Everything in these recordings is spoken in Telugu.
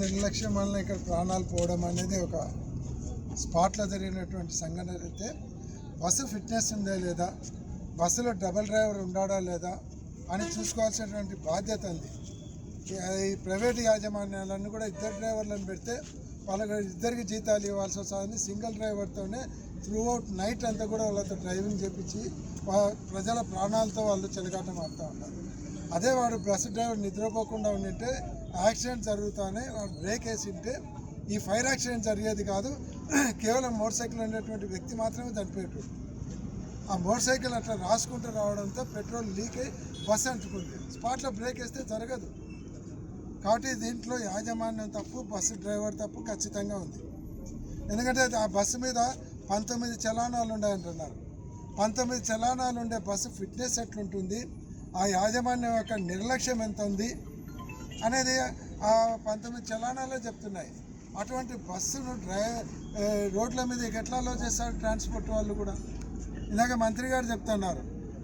నిర్లక్ష్యం వల్ల ఇక్కడ ప్రాణాలు పోవడం అనేది ఒక స్పాట్లో జరిగినటువంటి సంఘటన అయితే. బస్సు ఫిట్నెస్ ఉందా లేదా? బస్సులో డబల్ డ్రైవర్ ఉండాడా లేదా? అని చూసుకోవాల్సినటువంటి బాధ్యత ఉంది ఈ- ప్రైవేట్ యాజమాన్యాలను కూడా ఇద్దరు డ్రైవర్లను పెడితే వాళ్ళకి ఇద్దరికి జీతాలు ఇవ్వాల్సి వస్తుంది సింగిల్ డ్రైవర్తోనే త్రూ అవుట్ నైట్ అంతా కూడా వాళ్ళతో డ్రైవింగ్ చేపించి ప్రజల ప్రాణాలతో వాళ్ళు చెలగాటం ఆడుతూ ఉంటారు అదే వాడు బస్సు డ్రైవర్ నిద్రపోకుండా ఉండింటే యాక్సిడెంట్ జరుగుతానే వాడు బ్రేక్ వేసి ఉంటే ఈ ఫైర్ యాక్సిడెంట్ జరిగేది కాదు కేవలం మోటార్ సైకిల్ ఉండేటువంటి వ్యక్తి మాత్రమే చనిపోయేటోడు ఆ మోటార్ సైకిల్ అట్లా రాసుకుంటూ రావడంతో పెట్రోల్ లీక్ అయి బస్సు అంటుకుంది. స్పాట్లో బ్రేక్ వేస్తే జరగదు. కాబట్టి దీంట్లో యాజమాన్యం తప్పు బస్సు డ్రైవర్ తప్పు ఖచ్చితంగా ఉంది. ఎందుకంటే ఆ బస్సు మీద పంతొమ్మిది చలానాలు ఉన్నాయంటున్నారు. పంతొమ్మిది చలానాలు ఉండే బస్సు ఫిట్నెస్ ఎట్లుంటుంది ఆ యాజమాన్యం యొక్క నిర్లక్ష్యం ఎంత ఉంది అనేది ఆ పంతొమ్మిది చలానాలే చెప్తున్నాయి. అటువంటి బస్సును డ్రై రోడ్ల మీద ఎట్లా అలో చేస్తారు ట్రాన్స్పోర్ట్ వాళ్ళు కూడా? ఇందాక మంత్రి గారు చెప్తున్నారు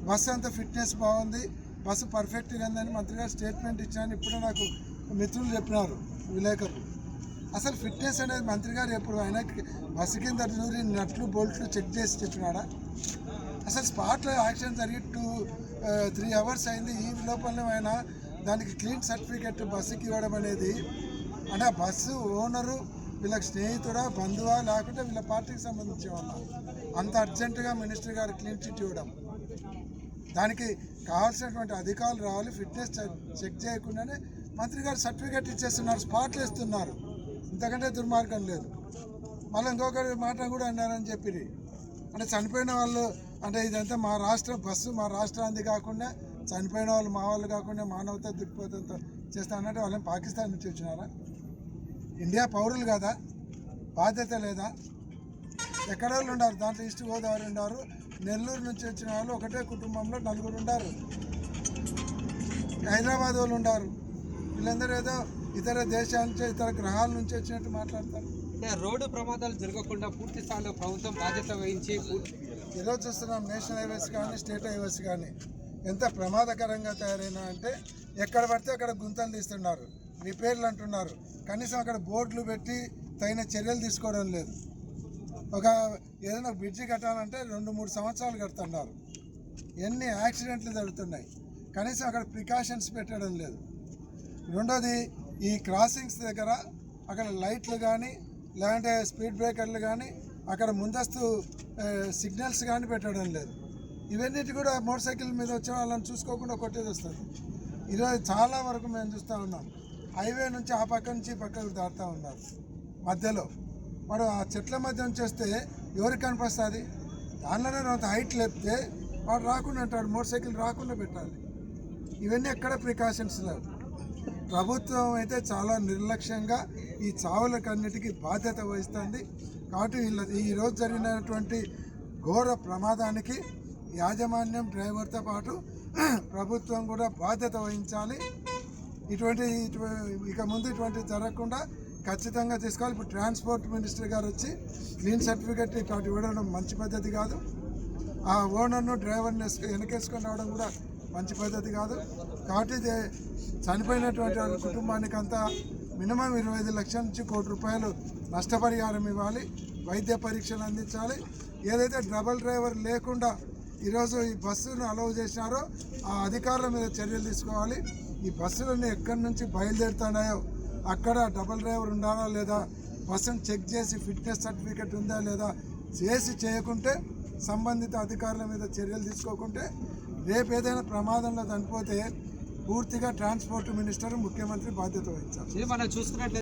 బస్సు అంత ఫిట్నెస్ బాగుంది బస్సు పర్ఫెక్ట్గా ఉందని మంత్రి గారు స్టేట్మెంట్ ఇచ్చాను ఇప్పుడే నాకు మిత్రులు చెప్పినారు విలేకరులు. అసలు ఫిట్నెస్ అనేది మంత్రి గారు ఎప్పుడు ఆయన బస్సు కింద దూరి నట్లు బోల్ట్లు చెక్ చేసి చెప్పినాడా? అసలు స్పాట్లో యాక్సిడెంట్ జరిగి టూ త్రీ అవర్స్ అయింది ఈ లోపలనే ఆయన దానికి క్లీన్ సర్టిఫికెట్ బస్సుకి ఇవ్వడం అనేది అంటే బస్సు ఓనరు వీళ్ళకి స్నేహితుడా బంధువా లేకుంటే వీళ్ళ పార్టీకి సంబంధించి వాళ్ళ? అంత అర్జెంటుగా మినిస్టర్ గారు క్లీన్ చిట్ ఇవ్వడం. దానికి కావాల్సినటువంటి అధికారులు రావాలి ఫిట్నెస్ చెక్ చేయకుండానే మంత్రి గారు సర్టిఫికెట్ ఇచ్చేస్తున్నారు స్పాట్లు ఇస్తున్నారు ఇంతకంటే దుర్మార్గం లేదు. మళ్ళీ ఇంకొకరి మాట కూడా అన్నారని చెప్పి అంటే చనిపోయిన వాళ్ళు అంటే ఇదంతా మా రాష్ట్ర బస్సు మా రాష్ట్రానికి కాకుండా చనిపోయిన వాళ్ళు మా వాళ్ళు కాకుండా మానవత దృక్పథంతో చేస్తా అన్నట్టు వాళ్ళని పాకిస్తాన్ నుంచి వచ్చినారా? ఇండియా పౌరులు కదా? బాధ్యత లేదా? ఎక్కడ వాళ్ళు ఉన్నారు? దాంట్లో ఈస్ట్ గోదావరి ఉన్నారు. నెల్లూరు నుంచి వచ్చిన వాళ్ళు ఒకటే కుటుంబంలో నలుగురు ఉన్నారు. హైదరాబాద్ వాళ్ళు ఉన్నారు. వీళ్ళందరూ ఏదో ఇతర దేశాల నుంచి ఇతర గ్రహాల నుంచి వచ్చినట్టు మాట్లాడతారు. అంటే రోడ్డు ప్రమాదాలు జరగకుండా పూర్తి స్థాయిలో ప్రభుత్వం బాధ్యత వహించి ఈరోజు చూస్తున్నాం నేషనల్ హైవేస్ కానీ స్టేట్ హైవేస్ కానీ. ఎంత ప్రమాదకరంగా తయారైనా అంటే ఎక్కడ పడితే అక్కడ గుంతలు తీస్తున్నారు. రిపేర్లు అంటున్నారు. కనీసం అక్కడ బోర్డులు పెట్టి తగిన చర్యలు తీసుకోవడం లేదు. ఒక ఏదైనా బ్రిడ్జి కట్టాలంటే రెండు మూడు సంవత్సరాలు కడుతున్నారు. ఎన్ని యాక్సిడెంట్లు జరుగుతున్నాయి. కనీసం అక్కడ ప్రికాషన్స్ పెట్టడం లేదు. రెండోది ఈ క్రాసింగ్స్ దగ్గర అక్కడ లైట్లు కానీ లేదంటే స్పీడ్ బ్రేకర్లు కానీ అక్కడ ముందస్తు సిగ్నల్స్ కానీ పెట్టడం లేదు. ఇవన్నిటి కూడా మోటార్ సైకిల్ మీద వచ్చే వాళ్ళని చూసుకోకుండా కొట్టేది వస్తుంది ఈరోజు చాలా వరకు మేము చూస్తూ ఉన్నాం. హైవే నుంచి ఆ పక్క నుంచి పక్కకు దాటుతూ ఉన్నారు. మధ్యలో. వాడు ఆ చెట్ల మధ్య నుంచి వస్తే ఎవరికి కనిపిస్తుంది? దానిలోనే అంత హైట్ లేపితే వాడు రాకుండా అంటాడు మోటార్ సైకిల్ రాకుండా పెట్టాలి. ఇవన్నీ ఎక్కడ ప్రికాషన్స్ లేవు. ప్రభుత్వం అయితే చాలా నిర్లక్ష్యంగా ఈ చావులకన్నిటికీ బాధ్యత వహిస్తుంది. కాబట్టి వీళ్ళ ఈరోజు జరిగినటువంటి ఘోర ప్రమాదానికి యాజమాన్యం డ్రైవర్తో పాటు ప్రభుత్వం కూడా బాధ్యత వహించాలి. ఇటువంటి ఇటు- ఇక ముందు ఇటువంటి జరగకుండా ఖచ్చితంగా తీసుకోవాలి. ఇప్పుడు ట్రాన్స్పోర్ట్ మినిస్టర్ గారు వచ్చి క్లీన్ సర్టిఫికెట్ ఇట్లాంటి ఇవ్వడం మంచి పద్ధతి కాదు. ఆ ఓనర్ను డ్రైవర్ని వెనకేసుకొని రావడం కూడా మంచి పద్ధతి కాదు. కాబట్టి ఇది చనిపోయినటువంటి వాళ్ళ కుటుంబానికి అంతా మినిమం ఇరవై ఐదు లక్షల నుంచి కోటి రూపాయలు నష్టపరిహారం ఇవ్వాలి. వైద్య పరీక్షలు అందించాలి. ఏదైతే డబల్ డ్రైవర్ లేకుండా ఈరోజు ఈ బస్సును అలౌ చేసినారో ఆ అధికారుల మీద చర్యలు తీసుకోవాలి. ఈ బస్సులన్నీ ఎక్కడి నుంచి బయలుదేరుతున్నాయో అక్కడ డబల్ డ్రైవర్ ఉండాలా లేదా బస్సును చెక్ చేసి ఫిట్నెస్ సర్టిఫికెట్ ఉందా లేదా చేసి చేయకుంటే సంబంధిత అధికారుల మీద చర్యలు తీసుకోకుంటే రేపు ఏదైనా ప్రమాదంలో చనిపోతే పూర్తిగా ట్రాన్స్పోర్ట్ మినిస్టర్ ముఖ్యమంత్రి బాధ్యత వహించారు మనం చూసుకున్నట్లయితే